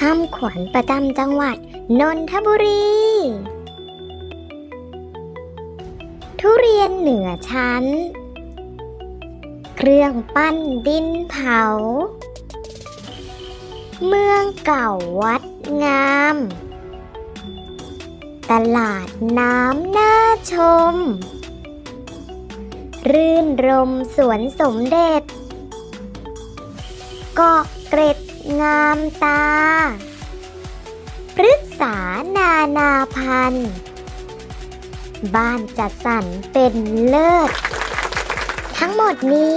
คำขวัญประจำจังหวัด นนทบุรี ทุเรียนเหนือชั้น เครื่องปั้นดินเผา เมืองเก่าวัดงาม ตลาดน้ำน่าชม รื่นรมสวนสมเด็จ เกาะเกร็ด งามตา พฤกษานานาพันธ์บ้านจัดสรรเป็นเลิศ ทั้งหมดนี้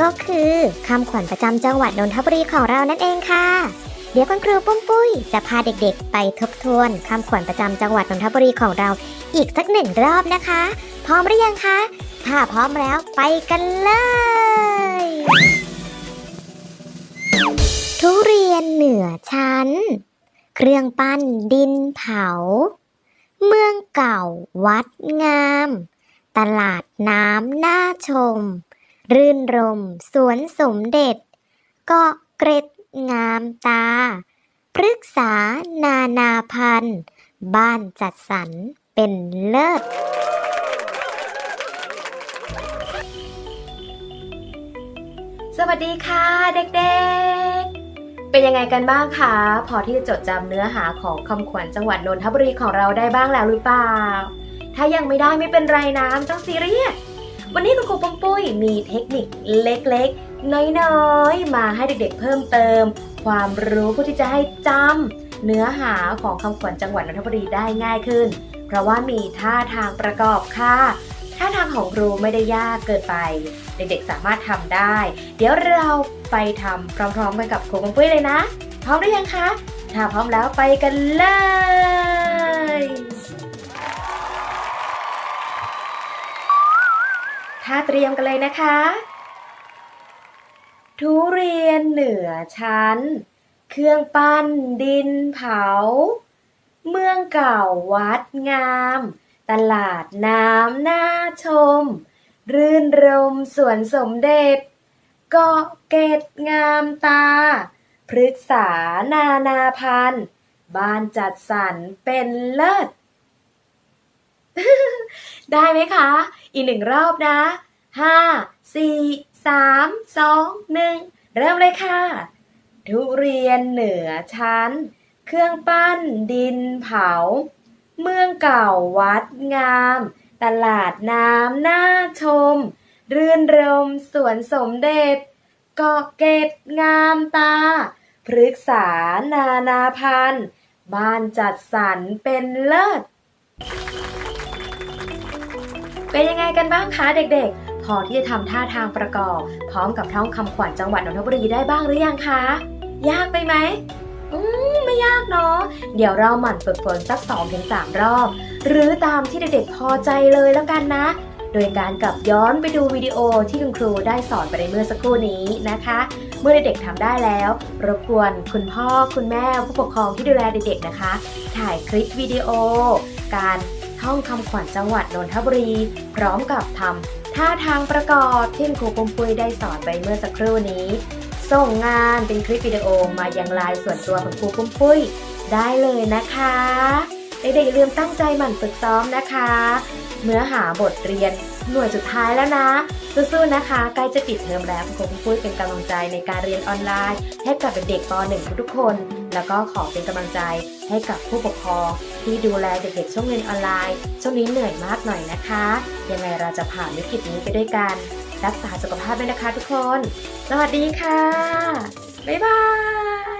ก็คือคำขวัญประจำจังหวัดนนทบุรีของเรานั่นเองค่ะ เดี๋ยวคุณครูปุ้มปุ้ยจะพาเด็กๆ ไปทบทวนคำขวัญประจำจังหวัดนนทบุรีของเราอีกสักหนึ่งรอบนะคะ พร้อมหรือยังคะ ถ้าพร้อมแล้วไปกันเลย ทุเรียนเหนือชั้น เครื่องปั้นดินเผา เมืองเก่าวัดงาม ตลาดน้ำน่าชม รื่นรมสวนสมเด็จเกาะเกร็ดงามตาพฤกษานานาพันธ์บ้านจัดสรรเป็นเลิศสวัสดีค่ะเด็กๆ เป็นยังไงกันบ้างคะ พอที่จะจดจำเนื้อหาของคำขวัญจังหวัดนนทบุรีของเราได้บ้างแล้วหรือเปล่า ถ้ายังไม่ได้ไม่เป็นไรนะไม่ต้องซีเรียส วันนี้คุณครูปุ้มปุ้ยมีเทคนิคเล็กๆ น้อยๆ มาให้เด็กๆเพิ่มเติม ความรู้เพื่อที่จะให้จำเนื้อหาของคำขวัญจังหวัดนนทบุรีได้ง่ายขึ้น เพราะว่ามีท่าทางประกอบค่ะ ท่าทางของครูไม่ได้ยากเกินไป เด็กๆสามารถทำได้ เดี๋ยวเราไปทำพร้อมๆกันกับครูปังปุ้ยเลยนะ พร้อมหรือยังคะ ถ้าพร้อมแล้วไปกันเลยถ้าเตรียมกันเลยนะคะ ทุเรียนเหนือชั้น เครื่องปั้นดินเผา เมืองเก่าวัดงาม ตลาดน้ำน่าชม รื่นรมสวนสมเด็จ เกาะเกร็ดงามตา พฤกษานานาพันธ์บ้านจัดสรรเป็นเลิศ ได้ไหมคะ อีกหนึ่งรอบนะห้าสี่สามสองหนึ่งเริ่มเลยค่ะ ทุเรียนเหนือชั้น เครื่องปั้นดินเผา เมืองเก่าวัดงาม ตลาดน้ำน่าชม รื่นรมสวนสมเด็จ เกาะเกร็ดงามตา พฤกษานานาพันธ์ บ้านจัดสรรเป็นเลิศ เป็นยังไงกันบ้างคะเด็กๆ พอที่จะทำท่าทางประกอบ พร้อมกับท่องคำขวัญจังหวัดนนทบุรีได้บ้างหรือยังคะ ยากไปไหมอืม ยากเนาะ เดี๋ยวเราหมั่นฝึกฝนสัก 2-3 รอบ หรือตามที่เด็กๆพอใจเลยแล้วกันนะ โดยการกลับย้อนไปดูวิดีโอที่คุณครูได้สอนไปในเมื่อสักครู่นี้นะคะ เมื่อเด็กๆทำได้แล้ว รบกวนคุณพ่อคุณแม่ผู้ปกครองที่ดูแลเด็กๆนะคะ ถ่ายคลิปวิดีโอ การท่องคำขวัญจังหวัดนนทบุรี พร้อมกับทำท่าทางประกอบที่คุณครูปุ้มปุ้ยได้สอนไปเมื่อสักครู่นี้ ส่งงานเป็นคลิปวิดีโอมายังไลน์ส่วนตัวของครูปุ้มปุ้ยได้เลยนะคะเด็กๆอย่าลืมตั้งใจหมั่นฝึกซ้อมนะคะเนื้อหาบทเรียนหน่วยสุดท้ายแล้วนะสู้ๆนะคะ ใกล้จะปิดเทอมแล้วคุณครูปุ้มปุ้ยเป็นกำลังใจในการเรียนออนไลน์ ให้กับเด็กๆป .1 ทุกคน แล้วก็ขอเป็นกำลังใจให้กับผู้ปกครองที่ดูแลเด็กๆช่วงเรียนออนไลน์ ช่วงนี้เหนื่อยมากหน่อยนะคะ ยังไงเราจะผ่านวิกฤตนี้ไปด้วยกัน รักษาสุขภาพด้วยนะคะทุกคน สวัสดีค่ะ บ๊ายบาย